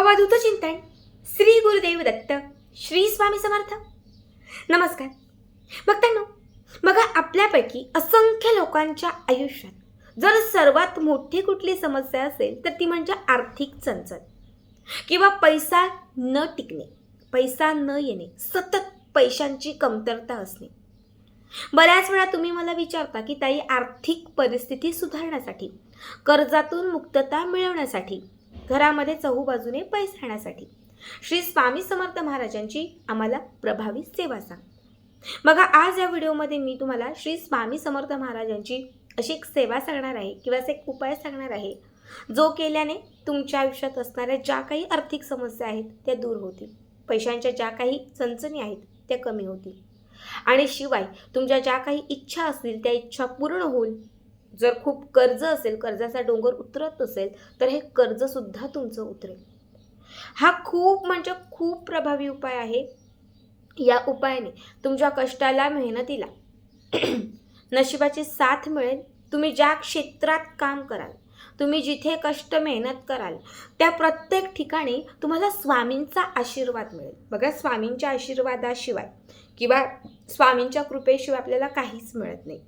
अवधूत चिंतन श्री गुरुदेव दत्त श्री स्वामी समर्थ. नमस्कार. बघतानो बघा आपल्यापैकी असंख्य लोकांच्या आयुष्यात जर सर्वात मोठी कुठली समस्या असेल तर ती म्हणजे आर्थिक चणचण किंवा पैसा न टिकणे पैसा न येणे सतत पैशांची कमतरता असणे. बऱ्याच वेळा तुम्ही मला विचारता की ताई आर्थिक परिस्थिती सुधारण्यासाठी कर्जातून मुक्तता मिळवण्यासाठी घरामध्ये चहूबाजूने पैसे राहण्यासाठी. श्री स्वामी समर्थ महाराजांची आम्हाला प्रभावी सेवा सांग. बघा आज या व्हिडिओमध्ये मी तुम्हाला श्री स्वामी समर्थ महाराजांची अशी एक सेवा सांगणार आहे किंवा असा एक उपाय सांगणार आहे जो केल्याने तुमच्या आयुष्यात असणाऱ्या ज्या काही आर्थिक समस्या आहेत त्या दूर होतील. पैशांच्या ज्या काही चणचणी आहेत त्या कमी होतील. आणि शिवाय तुमच्या ज्या काही इच्छा असतील त्या इच्छा पूर्ण होईल जर खूप कर्ज असेल कर्जाचा डोंगर उतरत असेल तर हे कर्जसुद्धा तुमचं उतरेल. हा खूप म्हणजे खूप प्रभावी उपाय आहे. या उपायाने तुमच्या कष्टाला मेहनतीला नशिबाची साथ मिळेल. तुम्ही ज्या क्षेत्रात काम कराल तुम्ही जिथे कष्ट मेहनत कराल त्या प्रत्येक ठिकाणी तुम्हाला स्वामींचा आशीर्वाद मिळेल. बघा स्वामींच्या आशीर्वादाशिवाय किंवा स्वामींच्या कृपेशिवाय आपल्याला काहीच मिळत नाही.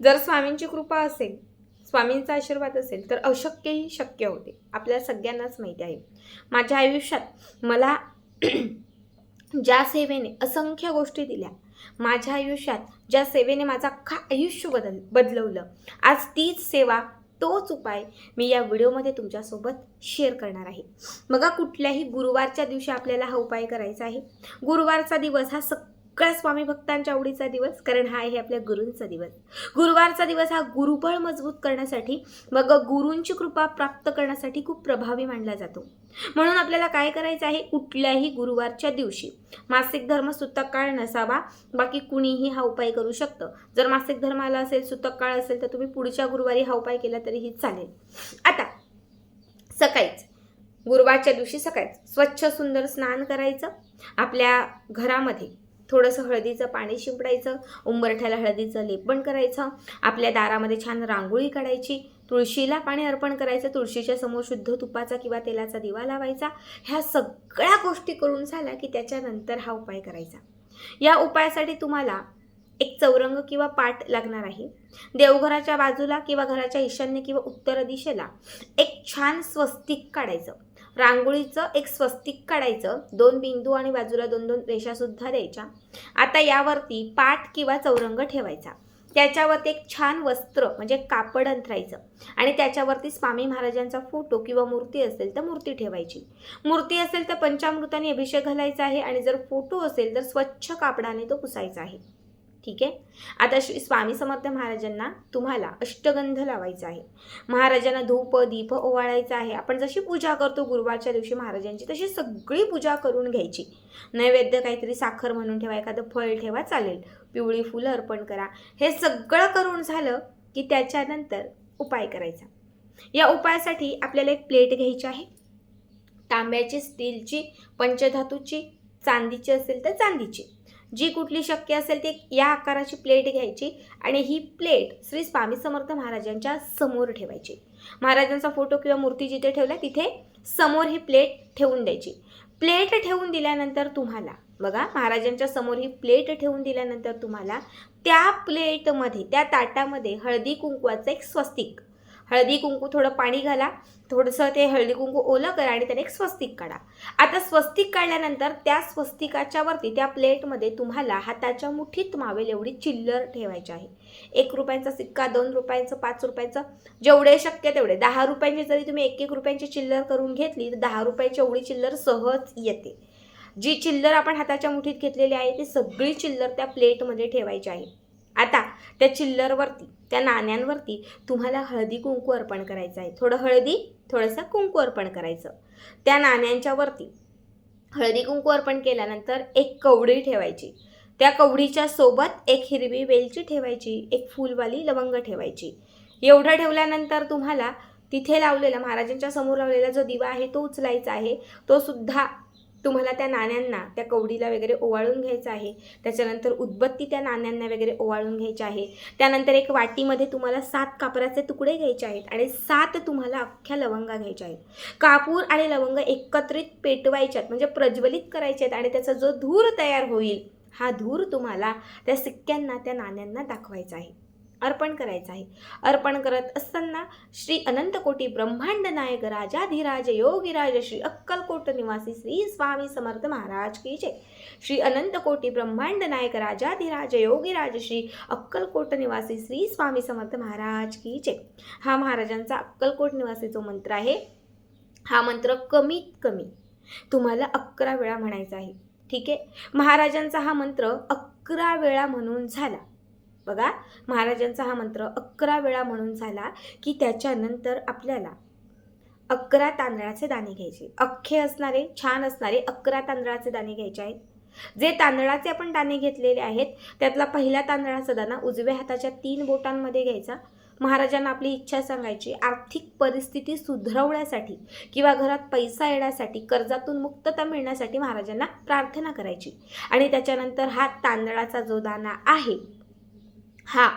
जर स्वामींची कृपा असेल स्वामींचा आशीर्वाद असेल तर अशक्यही शक्य होते. आपल्या सगळ्यांनाच माहिती आहे. माझ्या आयुष्यात मला ज्या सेवेने असंख्य गोष्टी दिल्या माझ्या आयुष्यात ज्या सेवेने माझं अख्खा आयुष्य बदल बदलवलं आज तीच सेवा तोच उपाय मी या व्हिडिओमध्ये तुमच्यासोबत शेअर करणार आहे. बघा कुठल्याही गुरुवारच्या दिवशी आपल्याला हा उपाय करायचा आहे. गुरुवारचा दिवस हा सगळ्या स्वामी भक्तांच्या आवडीचा दिवस कारण हा आहे आपल्या गुरूंचा दिवस. गुरुवारचा दिवस हा गुरुबळ मजबूत करण्यासाठी मग गुरूंची कृपा प्राप्त करण्यासाठी खूप प्रभावी मानला जातो. म्हणून आपल्याला काय करायचं आहे? कुठल्याही गुरुवारच्या दिवशी. मासिक धर्म सुतक काळ नसावा बाकी कुणीही हा उपाय करू शकतं. जर मासिक धर्म आला असेल सुतक काळ असेल तर तुम्ही पुढच्या गुरुवारी हा उपाय केला तरीही चालेल. आता सकाळीच. गुरुवारच्या दिवशी सकाळीच. स्वच्छ सुंदर स्नान करायचं. आपल्या घरामध्ये थोडंसं हळदीचं पाणी शिंपडायचं उंबरठ्याला हळदीचं लेपण करायचं आपल्या दारामध्ये छान रांगोळी काढायची तुळशीला पाणी अर्पण करायचं तुळशीच्या समोर शुद्ध तुपाचा किंवा तेलाचा दिवा लावायचा. ह्या सगळ्या गोष्टी करून झाल्या की त्याच्यानंतर हा उपाय करायचा. या उपायासाठी तुम्हाला एक चौरंग किंवा पाट लागणार आहे. देवघराच्या बाजूला किंवा घराच्या ईशान्य किंवा उत्तर दिशेला एक छान स्वस्तिक काढायचं. रांगोळीचं एक स्वस्तिक काढायचं. दोन बिंदू आणि बाजूला दोन दोन रेषासुद्धा द्यायच्या. आता यावरती पाट किंवा चौरंग ठेवायचा. त्याच्यावरती एक छान वस्त्र म्हणजे कापड अंथरायचं. आणि त्याच्यावरती स्वामी महाराजांचा फोटो किंवा मूर्ती असेल तर मूर्ती ठेवायची. मूर्ती असेल तर पंचामृताने अभिषेक घालायचा आहे आणि जर फोटो असेल तर स्वच्छ कापडाने तो पुसायचा आहे. ठीक आहे? आता श्री स्वामी समर्थ महाराजांना तुम्हाला अष्टगंध लावायचा आहे. महाराजांना धूप दीप ओवाळायचा आहे. आपण जशी पूजा करतो गुरुवारच्या दिवशी महाराजांची तशी सगळी पूजा करून घ्यायची. नैवेद्य काहीतरी साखर म्हणून ठेवा एखादं फळ ठेवा चालेल. पिवळी फुलं अर्पण करा. हे सगळं करून झालं की त्याच्यानंतर उपाय करायचा. या उपायासाठी आपल्याला एक प्लेट घ्यायची आहे. तांब्याची स्टीलची पंचधातूची चांदीची असेल तर चांदीची. जी कुठली शक्य असेल ती या आकाराची प्लेट घ्यायची आणि ही प्लेट श्री स्वामी समर्थ महाराजांच्या समोर ठेवायची. महाराजांचा फोटो किंवा मूर्ती जिथे ठेवल्या तिथे समोर ही प्लेट ठेवून द्यायची. प्लेट ठेवून दिल्यानंतर तुम्हाला बघा महाराजांच्या समोर ही प्लेट ठेवून दिल्यानंतर तुम्हाला त्या प्लेटमध्ये त्या ताटामध्ये हळदी कुंकवाचं एक स्वस्तिक हळदी कुंकू थोडं पाणी घाला थोडंसं ते हळदी कुंकू ओलं करा आणि त्याने एक स्वस्तिक काढा. आता स्वस्तिक काढल्यानंतर त्या स्वस्तिकाच्या वरती त्या प्लेटमध्ये तुम्हाला हाताच्या मुठीत मावेल एवढी चिल्लर ठेवायची आहे. एक रुपयांचा सिक्का दोन रुपयांचं पाच रुपयांचं जेवढे शक्य तेवढे. दहा रुपयांची जरी तुम्ही एक एक रुपयांची चिल्लर करून घेतली तर दहा रुपयाची एवढी चिल्लर सहज येते. जी चिल्लर आपण हाताच्या मुठीत घेतलेली आहे ती सगळी चिल्लर त्या प्लेटमध्ये ठेवायची आहे. आता त्या चिल्लरवरती त्या नाण्यांवरती तुम्हाला हळदी कुंकू अर्पण करायचं आहे. थोडं हळदी थोडंसं कुंकू अर्पण करायचं. त्या नाण्यांच्यावरती हळदी कुंकू अर्पण केल्यानंतर एक कवडी ठेवायची. त्या कवडीच्या सोबत एक हिरवी वेलची ठेवायची एक फुलवाली लवंग ठेवायची. एवढं ठेवल्यानंतर तुम्हाला तिथे लावलेला महाराजांच्या समोर लावलेला जो दिवा आहे तो उचलायचा आहे. तो सुद्धा तुम्हाला त्या नाण्यांना त्या कवडीला वगैरे ओवाळून घ्यायचं आहे. त्याच्यानंतर उदबत्ती त्या नाण्यांना वगैरे ओवाळून घ्यायची आहे. त्यानंतर एक वाटीमध्ये तुम्हाला सात कापराचे तुकडे घ्यायचे आहेत आणि सात तुम्हाला अख्ख्या लवंगा घ्यायच्या आहेत. कापूर आणि लवंग एकत्रित पेटवायच्यात म्हणजे प्रज्वलित करायचे आहेत आणि त्याचा जो धूर तयार होईल हा धूर तुम्हाला त्या सिक्क्यांना त्या नाण्यांना दाखवायचा आहे. अर्पण करायचं आहे. अर्पण करत असताना श्री अनंतकोटी ब्रह्मांड नायक राजाधिराज योगीराज श्री अक्कलकोट निवासी श्री स्वामी समर्थ महाराज की जय. श्री अनंतकोटी ब्रह्मांड नायक राजाधिराज योगीराज श्री अक्कलकोट निवासी श्री स्वामी समर्थ महाराज की जय. हा महाराजांचा अक्कलकोट निवासी जो मंत्र आहे हा मंत्र कमीत कमी तुम्हाला अकरा वेळा म्हणायचा आहे. ठीक आहे? महाराजांचा हा मंत्र अकरा वेळा म्हणून झाला. बघा महाराजांचा हा मंत्र अकरा वेळा म्हणून झाला की त्याच्यानंतर आपल्याला अकरा तांदळाचे दाणे घ्यायचे. अख्खे असणारे छान असणारे अकरा तांदळाचे दाणे घ्यायचे आहेत. जे तांदळाचे आपण दाणे घेतलेले आहेत त्यातला पहिला तांदळाचा दाणा उजव्या हाताच्या तीन बोटांमध्ये घ्यायचा. महाराजांना आपली इच्छा सांगायची आर्थिक परिस्थिती सुधरवण्यासाठी किंवा घरात पैसा येण्यासाठी कर्जातून मुक्तता मिळण्यासाठी महाराजांना प्रार्थना करायची. आणि त्याच्यानंतर हा तांदळाचा जो दाणा आहे हा.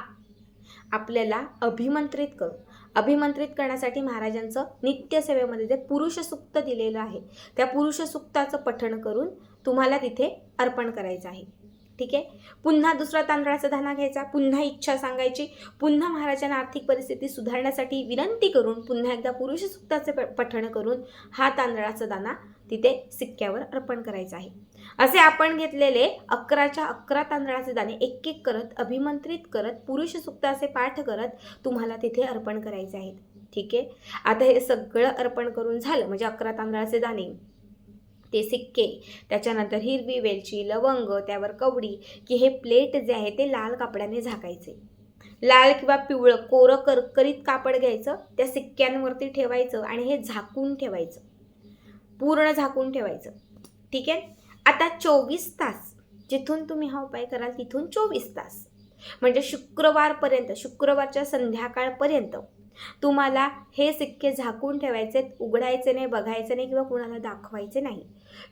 आपल्याला अभिमंत्रित करू. अभिमंत्रित करण्यासाठी महाराजांचं नित्यसेवेमध्ये जे पुरुष सुक्त दिलेलं आहे त्या पुरुष सुक्ताचं पठण करून तुम्हाला तिथे अर्पण करायचं आहे. ठीक आहे? पुन्हा दुसरा तांदळाचा धाना घ्यायचा पुन्हा इच्छा सांगायची पुन्हा महाराजांना आर्थिक परिस्थिती सुधारण्यासाठी विनंती करून पुन्हा एकदा पुरुष सुक्ताचे प- पठण करून हा तांदळाचा दाना तिथे सिक्क्यावर अर्पण करायचा आहे. असे आपण घेतलेले अकराच्या अकरा तांदळाचे दाणे एक एक करत अभिमंत्रित करत पुरुष सुक्ताचे पाठ करत तुम्हाला तिथे अर्पण करायचे आहेत. ठीक आहे? आता हे सगळं अर्पण करून झालं म्हणजे अकरा तांदळाचे दाणे. ते सिक्के त्याच्यानंतर हिरवी वेलची लवंग त्यावर कवडी की हे प्लेट जे आहे ते लाल कापडाने झाकायचे. लाल किंवा पिवळं कोरं करकरीत कापड घ्यायचं त्या सिक्क्यांवरती ठेवायचं आणि हे झाकून ठेवायचं. पूर्ण झाकून ठेवायचं. ठीक आहे? आता चोवीस तास जिथून तुम्ही हा उपाय कराल तिथून चोवीस तास. म्हणजे शुक्रवारपर्यंत शुक्रवारच्या संध्याकाळपर्यंत तुम्हाला हे सिक्के झाकून ठेवायचे उघडायचे नाही बघायचे नाही किंवा कुणाला दाखवायचे नाही.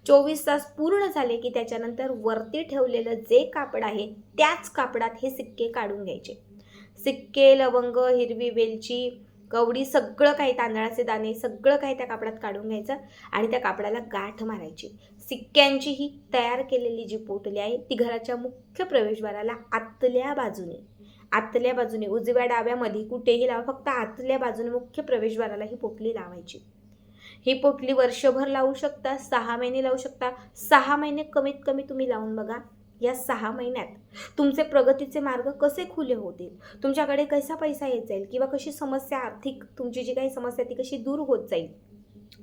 चोवीस तास पूर्ण झाले की त्याच्यानंतर वरती ठेवलेलं जे कापड आहे त्याच कापडात हे सिक्के काढून घ्यायचे. सिक्के लवंग हिरवी वेलची कवडी सगळं काही तांदळाचे दाणे सगळं काही त्या कापडात काढून घ्यायचं आणि त्या कापडाला गाठ मारायची. सिक्क्यांची ही तयार केलेली जी पोटली आहे ती घराच्या मुख्य प्रवेशद्वाराला आतल्या बाजूने. आतल्या बाजूने उजव्या डाव्यामध्ये कुठेही लावा फक्त आतल्या बाजूने मुख्य प्रवेशद्वाराला ही पोटली लावायची. ही पोटली वर्षभर लावू शकता सहा महिने लावू शकता. सहा महिने कमीत कमी तुम्ही लावून बघा. या सहा महिन्यात तुमचे प्रगतीचे मार्ग कसे खुले होतील? तुमच्याकडे कसा पैसा येत जाईल? किंवा कशी समस्या आर्थिक तुमची जी काही समस्या ती कशी दूर होत जाईल?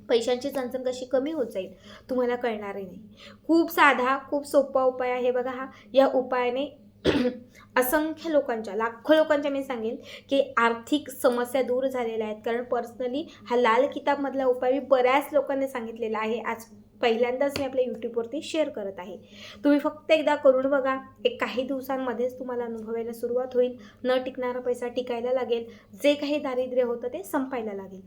पैशांची चणचण कशी कमी होत जाईल? तुम्हाला कळणारही नाही. खूप साधा खूप सोपा उपाय आहे बघा हा. या उपायाने असंख्य लोकांच्या लाखो लोकांच्या मी सांगेन की आर्थिक समस्या दूर झालेल्या आहेत. कारण पर्सनली हा लाल किताबमधला उपाय मी बऱ्याच लोकांनी सांगितलेला आहे. आज पहिल्यांदाच मी आपल्या यूट्यूबवरती शेअर करत आहे. तुम्ही फक्त एकदा करून बघा एक काही दिवसांमध्येच तुम्हाला अनुभवायला सुरुवात होईल. न टिकणारा पैसा टिकायला लागेल. जे काही दारिद्र्य होतं ते संपायला लागेल.